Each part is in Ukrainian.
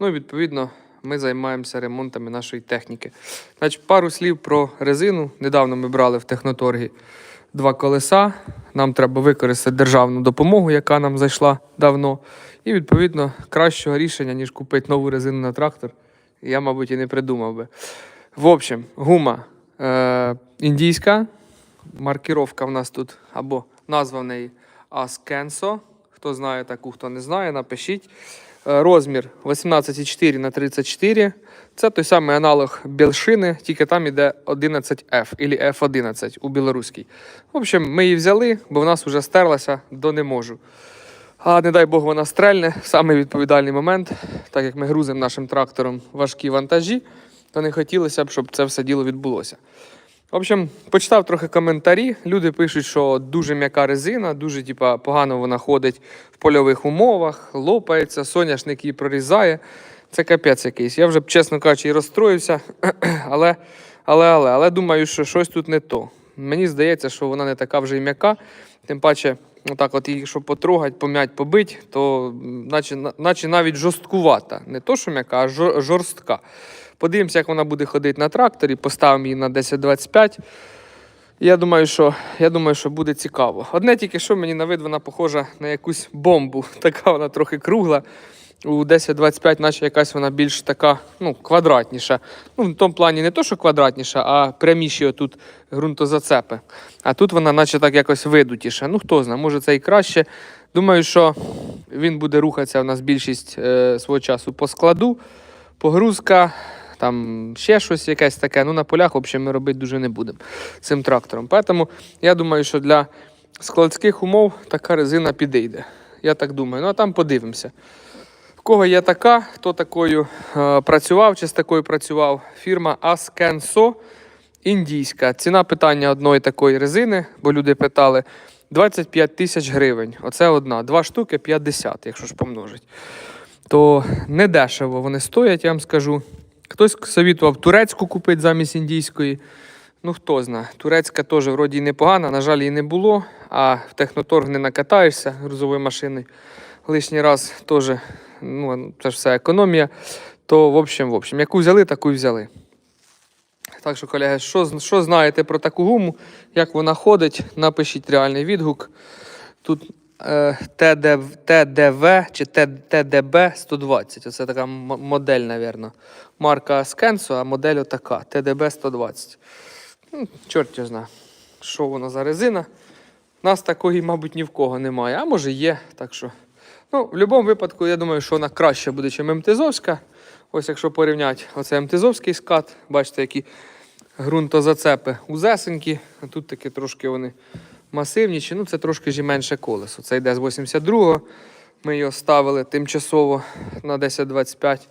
Ну і відповідно ми займаємося ремонтами нашої техніки. Значить, пару слів про резину. Недавно ми брали в техноторгі два колеса. Нам треба використати державну допомогу, яка нам зайшла давно. І відповідно кращого рішення, ніж купити нову резину на трактор, я, мабуть, і не придумав би. В общем, гума е, індійська. Маркіровка в нас тут або назва в неї Askenso. Хто знає таку, хто не знає, напишіть. Е, Розмір 18,4 на 34. Це той самий аналог Білшини, тільки там іде 11F або F11 у білоруській. В общем, ми її взяли, бо в нас вже стерлася до не можу. А не дай Бог вона стрельне в самий відповідальний момент, так як ми грузимо нашим трактором важкі вантажі, то не хотілося б, щоб це все діло відбулося. В общем, почитав трохи коментарі. Люди пишуть, що дуже м'яка резина, дуже типа, погано вона ходить в польових умовах, лопається, соняшник її прорізає. Це капець якийсь. Я вже, чесно кажучи, і розстроївся, але, але, але, але думаю, що щось тут не то. Мені здається, що вона не така вже й м'яка. Тим паче, отак, от її, щоб потрогати, пом'ять, побить, то наче, наче навіть жорсткувата. Не то, що м'яка, а жорстка. Подивимося, як вона буде ходити на тракторі, поставимо її на 1025. Я думаю, що, я думаю, що буде цікаво. Одне тільки що мені на вид вона похожа на якусь бомбу. Така вона трохи кругла. У 1025, наче якась вона більш така, ну, квадратніша. Ну, в тому плані не то, що квадратніша, а пряміші отут ґрунтозацепи. А тут вона, наче так якось видутіша. Ну, хто знає, може це і краще. Думаю, що він буде рухатися у нас більшість е, свого часу по складу. Погрузка, там ще щось якесь таке. Ну, на полях, в общем, ми робити дуже не будемо цим трактором. Тому я думаю, що для складських умов така резина підійде. Я так думаю. Ну, а там подивимося. В кого є така, хто такою е, працював чи з такою працював, фірма Askenso індійська. Ціна питання одної такої резини, бо люди питали, 25 тисяч гривень. Оце одна. Два штуки 50, якщо ж помножить. То недешево вони стоять, я вам скажу. Хтось совітував турецьку купити замість індійської. Ну, хто знає. Турецька теж вроді й непогана, на жаль, її не було, а в техноторг не накатаєшся грузовою машиною. Лишній раз теж, ну, це ж все економія. То, в общем, в общем, яку взяли, таку й взяли. Так що, колеги, що, що знаєте про таку гуму, як вона ходить, напишіть реальний відгук. Тут е, ТДВ, ТДВ чи ТДБ 120. Оце така модель, мабуть. Марка Скенсо, а модель отака. ТДБ 120. Ну, чорт знає, що воно за резина. Нас такої, мабуть, ні в кого немає. А може є. Так що. Ну, в будь-якому випадку, я думаю, що вона краще буде, ніж МТЗовська. Ось якщо порівняти, оце МТЗовський скат, бачите, які ґрунтозацепи узесенькі, а тут такі трошки вони масивніші. Ну, це трошки ж менше колесо. Це йде з 82-го. Ми його ставили тимчасово на 1025.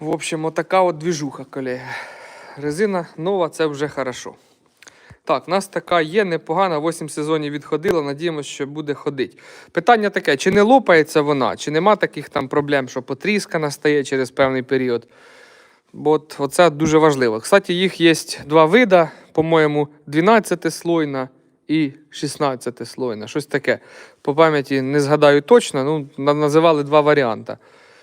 В общем, отака от двіжуха, колеги. Резина нова, це вже хорошо. Так, в нас така є непогана, 8 сезонів відходила, надіємося, що буде ходити. Питання таке: чи не лопається вона, чи нема таких там проблем, що потріска настає через певний період. Бо от, оце дуже важливо. Кстати, їх є два вида, по-моєму, 12 слойна і 16 слойна. Щось таке. По пам'яті не згадаю точно, ну, називали два варіанти.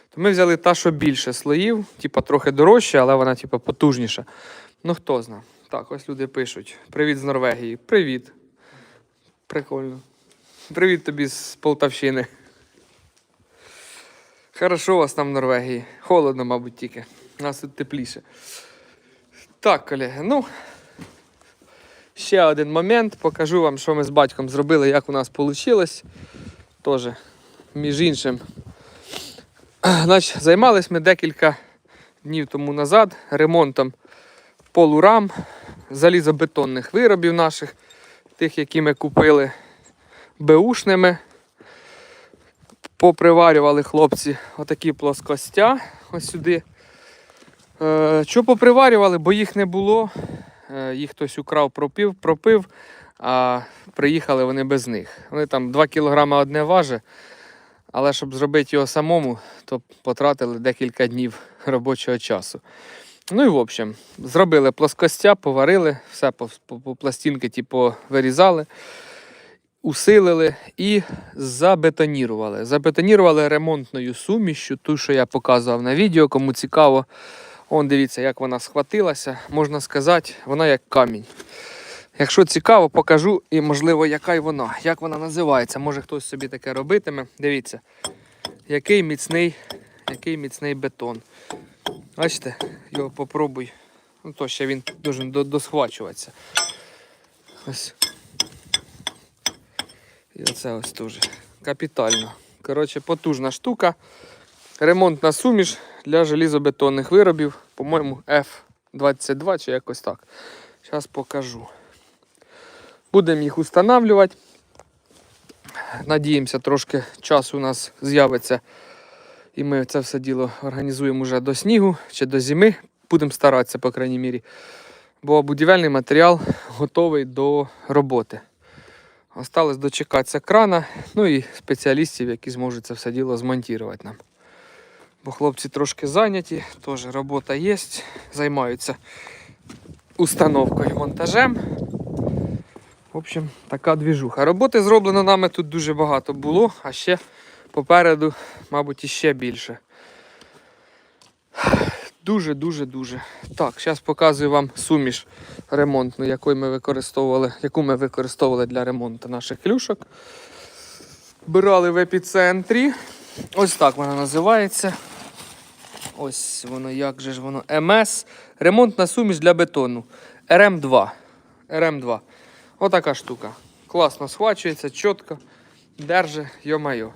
То ми взяли та, що більше слоїв, типа трохи дорожче, але вона типа потужніша. Ну хто зна. Так, ось люди пишуть. Привіт з Норвегії. Привіт. Прикольно. Привіт тобі з Полтавщини. Хорошо у вас там в Норвегії. Холодно, мабуть, тільки. У нас тут тепліше. Так, колеги, ну. Ще один момент. Покажу вам, що ми з батьком зробили, як у нас вийшло. Тоже, між іншим. Значить, займались ми декілька днів тому назад ремонтом полурам, залізобетонних виробів наших, тих, які ми купили беушними. Поприварювали хлопці отакі плоскостя ось сюди. Е, що поприварювали, бо їх не було. Е, їх хтось украв, пропив, пропив, а приїхали вони без них. Вони там 2 кг одне важить, але щоб зробити його самому, то потратили декілька днів робочого часу. Ну і в общем, зробили плоскостя, поварили, все по, по, по пластинки типу, вирізали. усилили і забетонірували. Забетонірували ремонтною сумішю, ту, що я показував на відео, кому цікаво. Он дивіться, як вона схватилася. Можна сказати, вона як камінь. Якщо цікаво, покажу і, можливо, яка й вона, як вона називається. Може хтось собі таке робитиме. Дивіться, який міцний, який міцний бетон. Бачите, його попробуй. Ну, то ще він дуже досхвачуватися. Ось. І оце ось теж. Капітально. Коротше, потужна штука. Ремонтна суміш для желізобетонних виробів. По-моєму, F22 чи якось так. Зараз покажу. Будемо їх устанавлювати. Надіємося, трошки часу у нас з'явиться. І ми це все діло організуємо вже до снігу чи до зими. Будемо старатися, по крайній мірі. Бо будівельний матеріал готовий до роботи. Осталось дочекатися крана, ну і спеціалістів, які зможуть це все діло змонтувати нам. Бо хлопці трошки зайняті, теж робота є, займаються установкою монтажем. В общем, така двіжуха. Роботи зроблено нами тут дуже багато було, а ще попереду, мабуть, іще більше. Дуже-дуже дуже. Так, зараз показую вам суміш ремонтну, яку ми використовували, яку ми використовували для ремонту наших клюшок. Брали в епіцентрі. Ось так вона називається. Ось воно, як же ж воно. МС. Ремонтна суміш для бетону. РМ2. РМ2. Отака штука. Класно схвачується, чітко. Держи, йо-майо.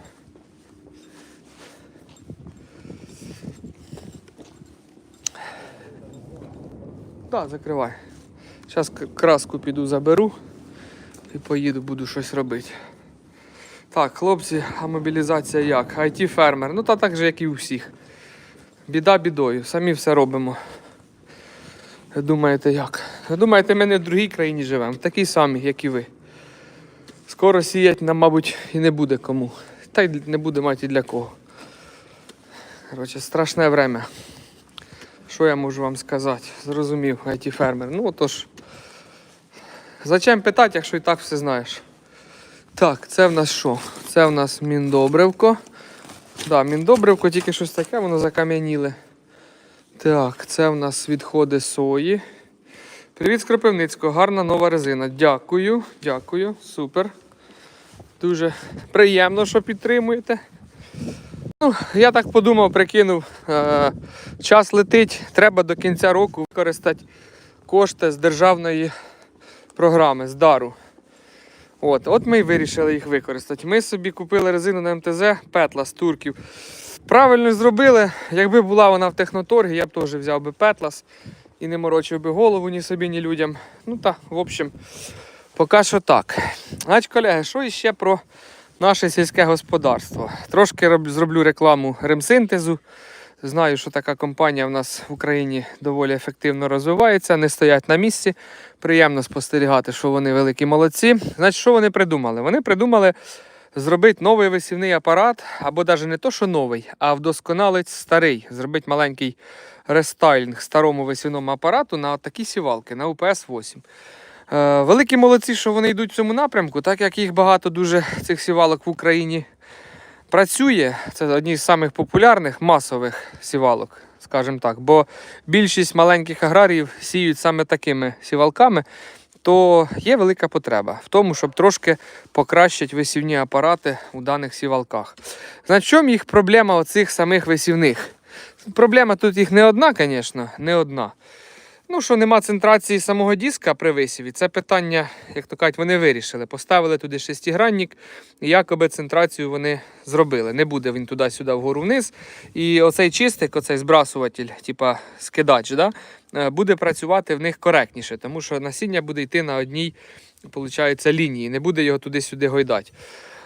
Так, закривай. Зараз краску піду заберу і поїду, буду щось робити. Так, хлопці, а мобілізація як? it фермер. Ну та так же, як і у всіх. Біда бідою. Самі все робимо. Думаєте, як? Думаєте, ми не в другій країні живемо, такій самій, як і ви. Скоро сіять нам, мабуть, і не буде кому. Та й не буде мати і для кого. Коротше, страшне время. Що я можу вам сказати? Зрозумів, it фермер. Ну отож. Зачем питати, якщо і так все знаєш? Так, це в нас що? Це в нас міндобривко. Да, міндобривко, тільки щось таке, воно закам'яніле. Так, це в нас відходи сої. Привіт з Кропивницького, гарна нова резина. Дякую, дякую, супер. Дуже приємно, що підтримуєте. Ну, я так подумав, прикинув, е, час летить, треба до кінця року використати кошти з державної програми, з дару. От, от ми і вирішили їх використати. Ми собі купили резину на МТЗ, петла з турків. Правильно зробили. Якби була вона в техноторгі, я б теж взяв би петлас і не морочив би голову ні собі, ні людям. Ну так, в общем, поки що так. Значить, колеги, що іще про наше сільське господарство? Трошки роб- зроблю рекламу ремсинтезу. Знаю, що така компанія в нас в Україні доволі ефективно розвивається, не стоять на місці. Приємно спостерігати, що вони великі молодці. Значить, що вони придумали? Вони придумали зробити новий висівний апарат, або навіть не то, що новий, а вдосконалить старий. Зробити маленький рестайлінг старому висівному апарату на такі сівалки, на УПС-8. Е, великі молодці, що вони йдуть в цьому напрямку, так як їх багато дуже цих сівалок в Україні працює. Це одні з самих популярних масових сівалок, скажімо так. Бо більшість маленьких аграріїв сіють саме такими сівалками, то є велика потреба в тому, щоб трошки покращити висівні апарати у даних сівалках. Значить, чому їх проблема оцих самих висівних? Проблема тут їх не одна, звісно, не одна. Ну, що нема центрації самого диска при висіві, це питання, як то кажуть, вони вирішили. Поставили туди шестигранник, і якоби центрацію вони зробили. Не буде він туди-сюди вгору вниз. І оцей чистик, оцей збрасуватель, типа скидач, да, е, буде працювати в них коректніше, тому що насіння буде йти на одній виходить, лінії, не буде його туди-сюди гойдати.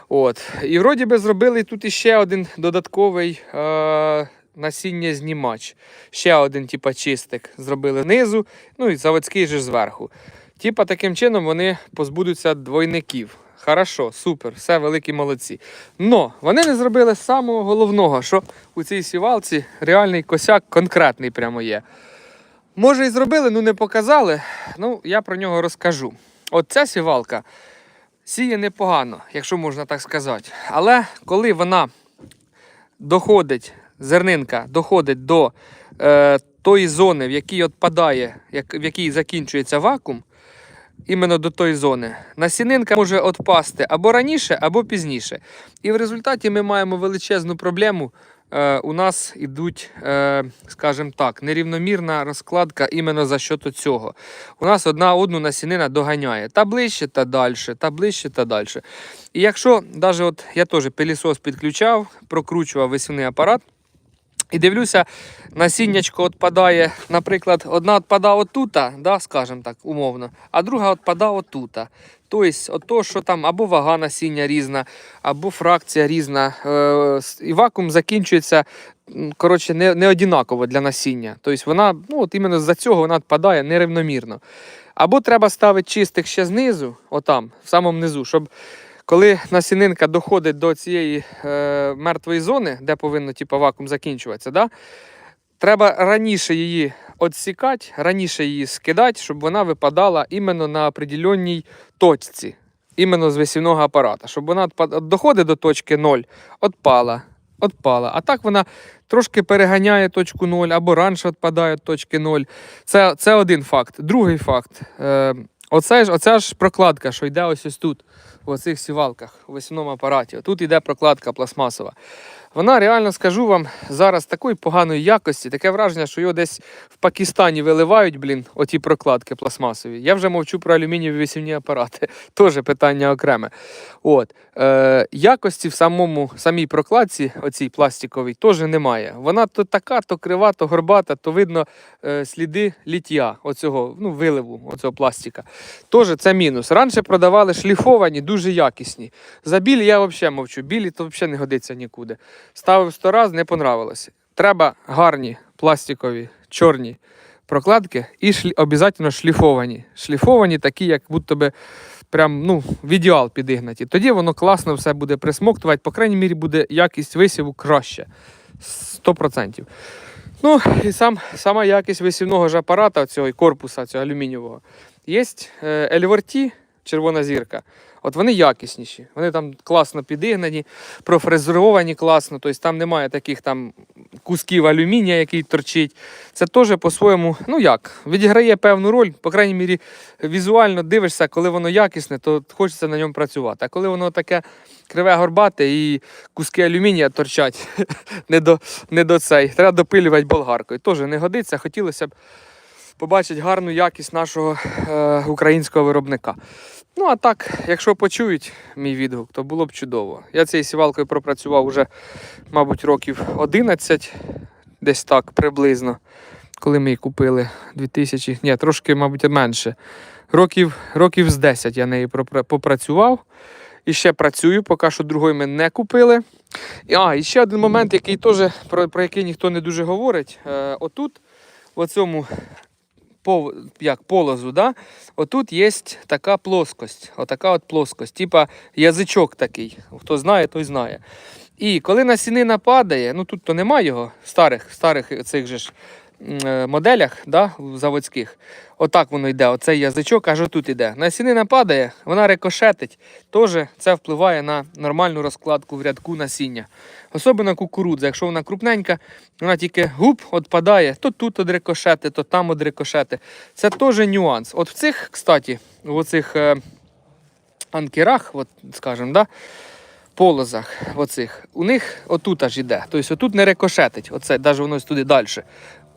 От. І вроді би зробили тут іще один додатковий е, насіння знімач. Ще один, типа, чистик зробили знизу, ну і заводський же зверху. Типа таким чином вони позбудуться двойників. Хорошо, супер, все великі молодці. Но вони не зробили самого головного, що у цій сівалці реальний косяк конкретний прямо є. Може, і зробили, ну не показали. Ну, я про нього розкажу. От ця сівалка сіє непогано, якщо можна так сказати. Але коли вона доходить, зернинка доходить до е, тої зони, в якій відпадає, як, в якій закінчується вакуум, іменно до тої зони, насінинка може відпасти або раніше, або пізніше. І в результаті ми маємо величезну проблему. Е, у нас ідуть, е, скажімо так, нерівномірна розкладка іменно за що цього. У нас одна одну насінина доганяє. Та ближче, та далі, та ближче, та далі. І якщо навіть от я теж пилісос підключав, прокручував весільний апарат. І дивлюся, насіннячко відпадає, наприклад, одна відпадає отута, да, скажімо так, умовно, а друга відпадає отута. Тобто, от то, що там або вага насіння різна, або фракція різна. Е, і вакуум закінчується коротше, не, не однаково для насіння. Тобто вона, ну, от іменно з-за цього вона відпадає нерівномірно. Або треба ставити чистих ще знизу, отам, в самому низу, щоб коли насінинка доходить до цієї е, мертвої зони, де повинно типу, вакуум закінчуватися, да? треба раніше її відсікати, раніше її скидати, щоб вона випадала іменно на определенній точці, іменно з весільного апарата. Щоб вона доходить до точки 0, відпала, відпала. А так вона трошки переганяє точку 0 або раніше відпадає від точки 0. Це, це один факт. Другий факт. Е, оце ж, оця ж прокладка, що йде ось ось тут, в оцих сівалках, у весільному апараті. Тут йде прокладка пластмасова. Вона, реально скажу вам, зараз такої поганої якості, таке враження, що його десь в Пакистані виливають, блін, оті прокладки пластмасові. Я вже мовчу про алюмінієві весільні апарати. Теж питання окреме. От. Е, якості в самому, самій прокладці, оцій пластиковій, теж немає. Вона то така, то крива, то горбата, то видно е, сліди ліття оцього, ну, виливу оцього пластика. Теж це мінус. Раніше продавали шліфовані, дуже якісні. За білі я взагалі мовчу. Білі то взагалі не годиться нікуди. Ставив сто раз, не понравилося. Треба гарні пластикові, чорні прокладки і шлі... обов'язково шліфовані. Шліфовані такі, як будто би прям ну, в ідеал підігнаті. Тоді воно класно все буде присмоктувати, по крайній мірі буде якість висіву краще. 100%. Ну, і сам, сама якість висівного ж апарата, цього корпуса цього алюмінієвого. Є Ельворті, червона зірка. От вони якісніші. Вони там класно підігнані, профрезеровані класно. Тобто там немає таких там кусків алюмінія, який торчить. Це теж по-своєму, ну як, відіграє певну роль. По крайній мірі, візуально дивишся, коли воно якісне, то хочеться на ньому працювати. А коли воно таке криве горбате і куски алюмінія торчать не до, не до цей. Треба допилювати болгаркою. Теж не годиться. Хотілося б побачити гарну якість нашого е, українського виробника. Ну, а так, якщо почують мій відгук, то було б чудово. Я цією сівалкою пропрацював уже, мабуть, років 11, десь так приблизно. Коли ми її купили 2000, ні, трошки, мабуть, менше. Років, років з 10 я нею попрацював. І ще працюю, поки що другої ми не купили. І, а, і ще один момент, який теж, про, про який ніхто не дуже говорить. Е, отут, в оцьому пов, як, полозу, да? отут є така плоскость. Отака от плоскость, типа язичок такий. Хто знає, той знає. І коли насінина падає, ну тут то немає його старих, старих цих же ж моделях да, заводських. Отак воно йде, оцей язичок аж отут іде. Насінина падає, вона рикошетить. Теж це впливає на нормальну розкладку в рядку насіння. Особливо кукурудза. Якщо вона крупненька, вона тільки губ відпадає, то тут од рикошети, то там од рикошети. Це теж нюанс. От в цих, кстати, в оцих е, анкерах, от, скажімо, да, полозах оцих, у них отут аж іде. Тобто отут не рикошетить. Оце, навіть воно туди далі.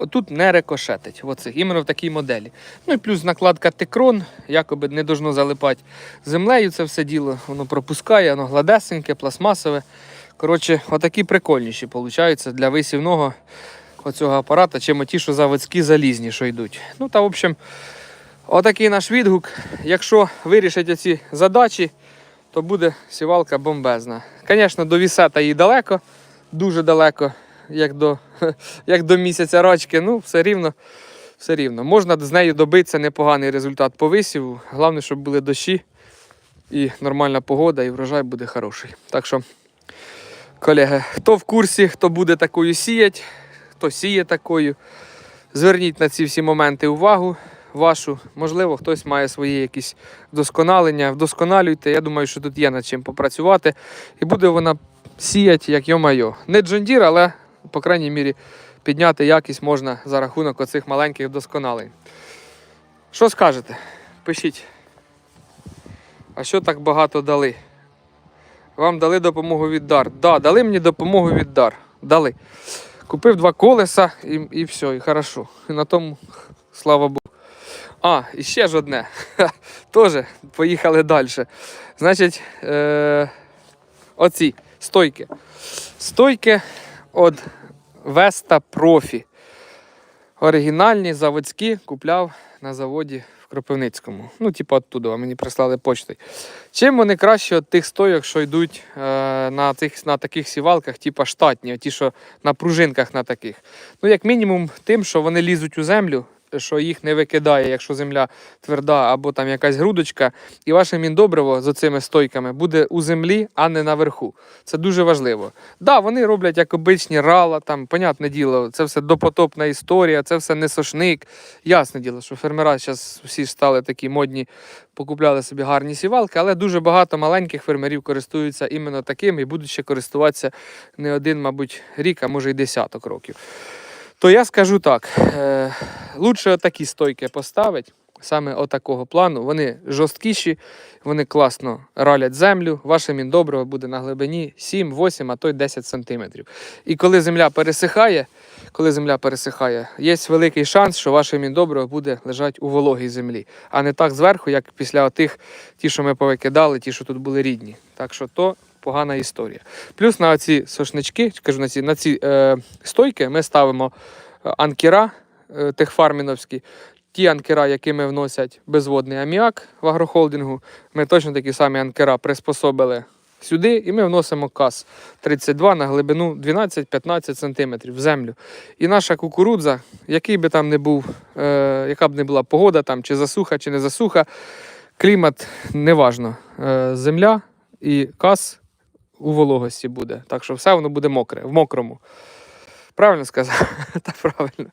Отут не рикошетить. Оцих, іменно в такій моделі. Ну і плюс накладка текрон, якоби не должно залипати землею це все діло. Воно пропускає, воно гладесеньке, пластмасове. Коротше, отакі прикольніші получаються для висівного оцього апарата, чим ті, що заводські залізні, що йдуть. Ну та в общем, отакий наш відгук. Якщо вирішать оці задачі, то буде сівалка бомбезна. Звісно, до вісета їй далеко, дуже далеко, як до, як до місяця рачки. Ну, все рівно, все рівно. Можна з нею добитися непоганий результат по висіву. Головне, щоб були дощі і нормальна погода, і врожай буде хороший. Так що, колеги, хто в курсі, хто буде такою сіять, хто сіє такою, зверніть на ці всі моменти увагу. вашу. Можливо, хтось має свої якісь вдосконалення. Вдосконалюйте. Я думаю, що тут є над чим попрацювати. І буде вона сіяти, як йо-майо. Не Джондір, але, по крайній мірі, підняти якість можна за рахунок оцих маленьких вдосконалень. Що скажете? Пишіть. А що так багато дали? Вам дали допомогу від дар. Да, дали мені допомогу від дар. Дали. Купив два колеса і, і все, і хорошо. І на тому, слава Богу. А, і ще ж одне. Тоже поїхали далі. Значить, е- оці стойки. Стойки від Веста Профі. Оригінальні, заводські, купляв на заводі в Кропивницькому. Ну, типу, оттуда мені прислали почтою. Чим вони краще від тих стойок, що йдуть е, на, цих, на таких сівалках, типу штатні, ті, що на пружинках на таких. Ну, як мінімум, тим, що вони лізуть у землю, що їх не викидає, якщо земля тверда або там якась грудочка, і ваше міндобриво з цими стойками буде у землі, а не наверху. Це дуже важливо. Да, вони роблять як обичні рала, там, понятне діло, це все допотопна історія, це все не сошник. Ясне діло, що фермера зараз всі стали такі модні, покупляли собі гарні сівалки, але дуже багато маленьких фермерів користуються іменно таким і будуть ще користуватися не один, мабуть, рік, а може й десяток років. То я скажу так: е, лучше такі стойки поставити, саме отакого плану. Вони жорсткіші, вони класно ралять землю. Ваше міндобриво буде на глибині 7, 8, а то й 10 сантиметрів. І коли земля пересихає, коли земля пересихає, є великий шанс, що ваше міндобриво буде лежати у вологій землі, а не так зверху, як після отих, ті, що ми повикидали, ті, що тут були рідні. Так що то погана історія. Плюс на ці сошнички, кажу, на ці, на ці е, стойки ми ставимо е, анкера е, техфарміновські. Ті анкера, якими вносять безводний аміак в агрохолдингу, ми точно такі самі анкера приспособили сюди, і ми вносимо каз 32 на глибину 12-15 см в землю. І наша кукурудза, який би там не був, е, яка б не була погода, там, чи засуха, чи не засуха, клімат неважно. Е, земля і каз у вологості буде. Так що все воно буде мокре, в мокрому. Правильно сказав? Та правильно.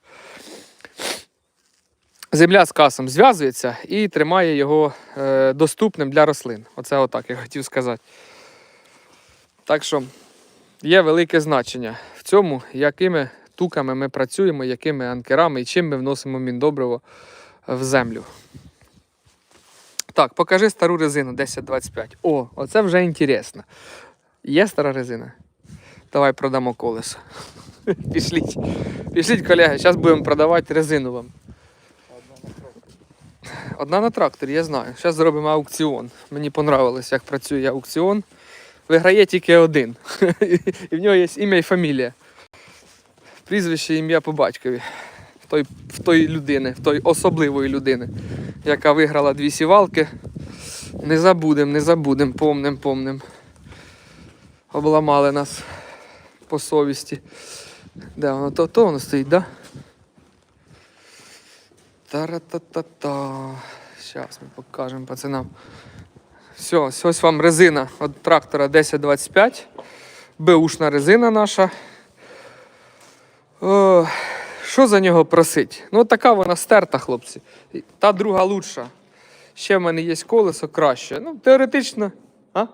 Земля з касом зв'язується і тримає його е, доступним для рослин. Оце отак я хотів сказати. Так що є велике значення в цьому, якими туками ми працюємо, якими анкерами і чим ми вносимо міндобриво в землю. Так, покажи стару резину 1025. О, оце вже інтересно. Є стара резина? Давай продамо колесо. Пішліть. Пішліть, колеги, зараз будемо продавати резину вам. Одна на тракторі, я знаю. Зараз зробимо аукціон. Мені понравилось, як працює аукціон. Виграє тільки один. І в нього є ім'я і фамілія. Прізвище, ім'я по батькові. В той, в той людини, в той особливої людини, яка виграла дві сівалки. Не забудем, не забудем, помним, помним. Обламали нас по совісті. Де воно? То, то воно стоїть, да? Та-ра-та-та-та. Зараз ми покажемо пацанам. Все, ось вам резина від трактора 1025. Беушна резина наша. О, що за нього просить? Ну, така вона стерта, хлопці. Та друга лучша. Ще в мене є колесо краще. Ну, теоретично. А?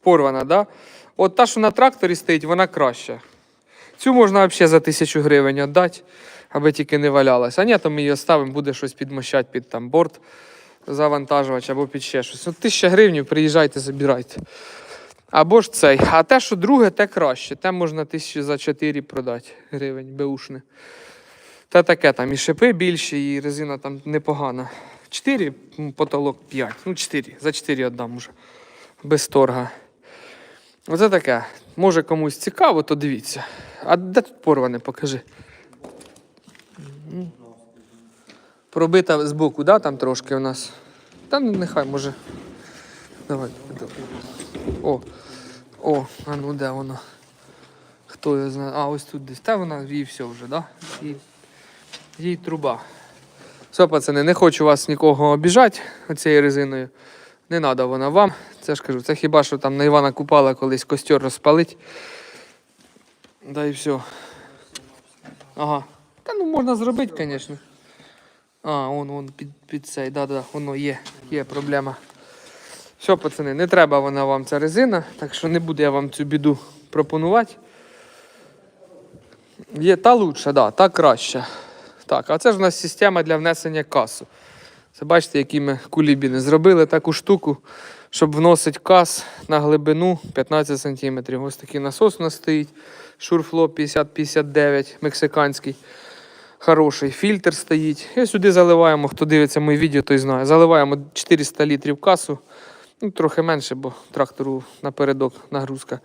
Порвана? Да? От та, що на тракторі стоїть, вона краща. Цю можна взагалі за тисячу гривень віддати, аби тільки не валялась. А ні, то ми її оставимо, буде щось підмощати під там борт, завантажувач або під ще щось. Ну, тисяча гривень, приїжджайте, забирайте. Або ж цей. А те, що друге, те краще. Те можна тисячі за 4 продати гривень, беушне. Та таке там і шипи більші, і резина там непогана. 4, потолок 5. Ну, 4. За 4 віддам уже. Без торга. Оце таке. Може комусь цікаво, то дивіться. А де тут порване, покажи. Пробита збоку, да, там трошки у нас. Та ну нехай може. Давай. О, о, а ну де воно? Хто його знає? А, ось тут десь. Та вона їй все вже, да? Їй, їй труба. Все, пацани, не хочу вас нікого обіжати цією резиною. Не треба вона вам. Це ж кажу, це хіба що там на Івана Купала колись костер розпалить. Да і все. Ага. Та ну можна зробити, звісно. А, он, он під, під цей, да-да, воно є, є проблема. Все, пацани, не треба вона вам ця резина, так що не буду я вам цю біду пропонувати. Є та лучша, да, та краща. Так, а це ж у нас система для внесення касу. Це бачите, які ми кулібіни зробили таку штуку, щоб вносити кас на глибину 15 см. Ось такий насос у нас стоїть. Шурфло 5059 мексиканський. Хороший фільтр стоїть. І сюди заливаємо, хто дивиться моє відео, той знає. Заливаємо 400 літрів касу. Ну, трохи менше, бо трактору напередок нагрузка.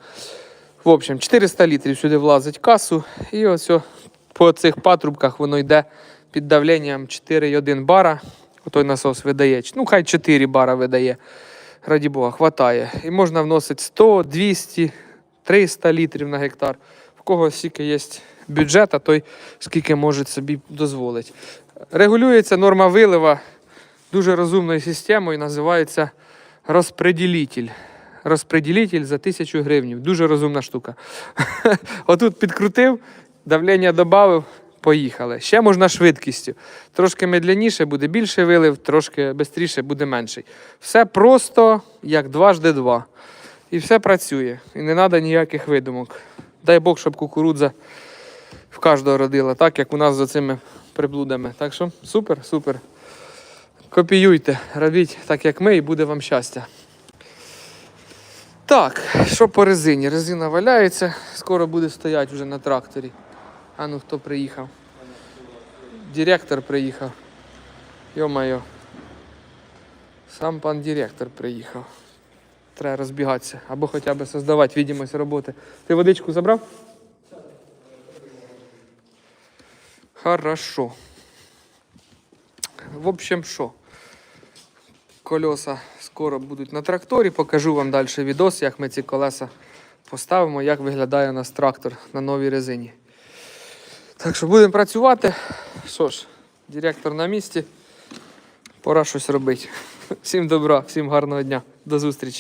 В общем, 400 літрів сюди влазить касу. І ось по цих патрубках воно йде під давленням 4,1 бара. Отой насос видає. Ну, хай 4 бара видає. Раді Бога, хватає. І можна вносити 100, 200, 300 літрів на гектар. В кого скільки є бюджет, а той скільки може собі дозволити. Регулюється норма вилива дуже розумною системою, називається розпреділитель. Розпреділитель за 1000 гривень. Дуже розумна штука. Отут підкрутив, давлення додав, поїхали. Ще можна швидкістю. Трошки медляніше буде більше вилив, трошки швидше буде менший. Все просто як дважди два. І все працює. І не треба ніяких видумок. Дай Бог, щоб кукурудза в кожного родила, так як у нас за цими приблудами. Так що супер, супер. Копіюйте, робіть так, як ми, і буде вам щастя. Так, що по резині? Резина валяється, скоро буде стояти вже на тракторі. А ну хто приїхав? Директор приїхав. Йо-майо. Сам пан директор приїхав. Треба розбігатися. Або хоча б создавати відомість роботи. Ти водичку забрав? Хорошо. В общем, що? Колеса скоро будуть на тракторі. Покажу вам далі відос, як ми ці колеса поставимо, як виглядає у нас трактор на новій резині. Так що будемо працювати. Що ж, директор на місці. Пора щось робити. Всім добра, всім гарного дня. До зустрічі.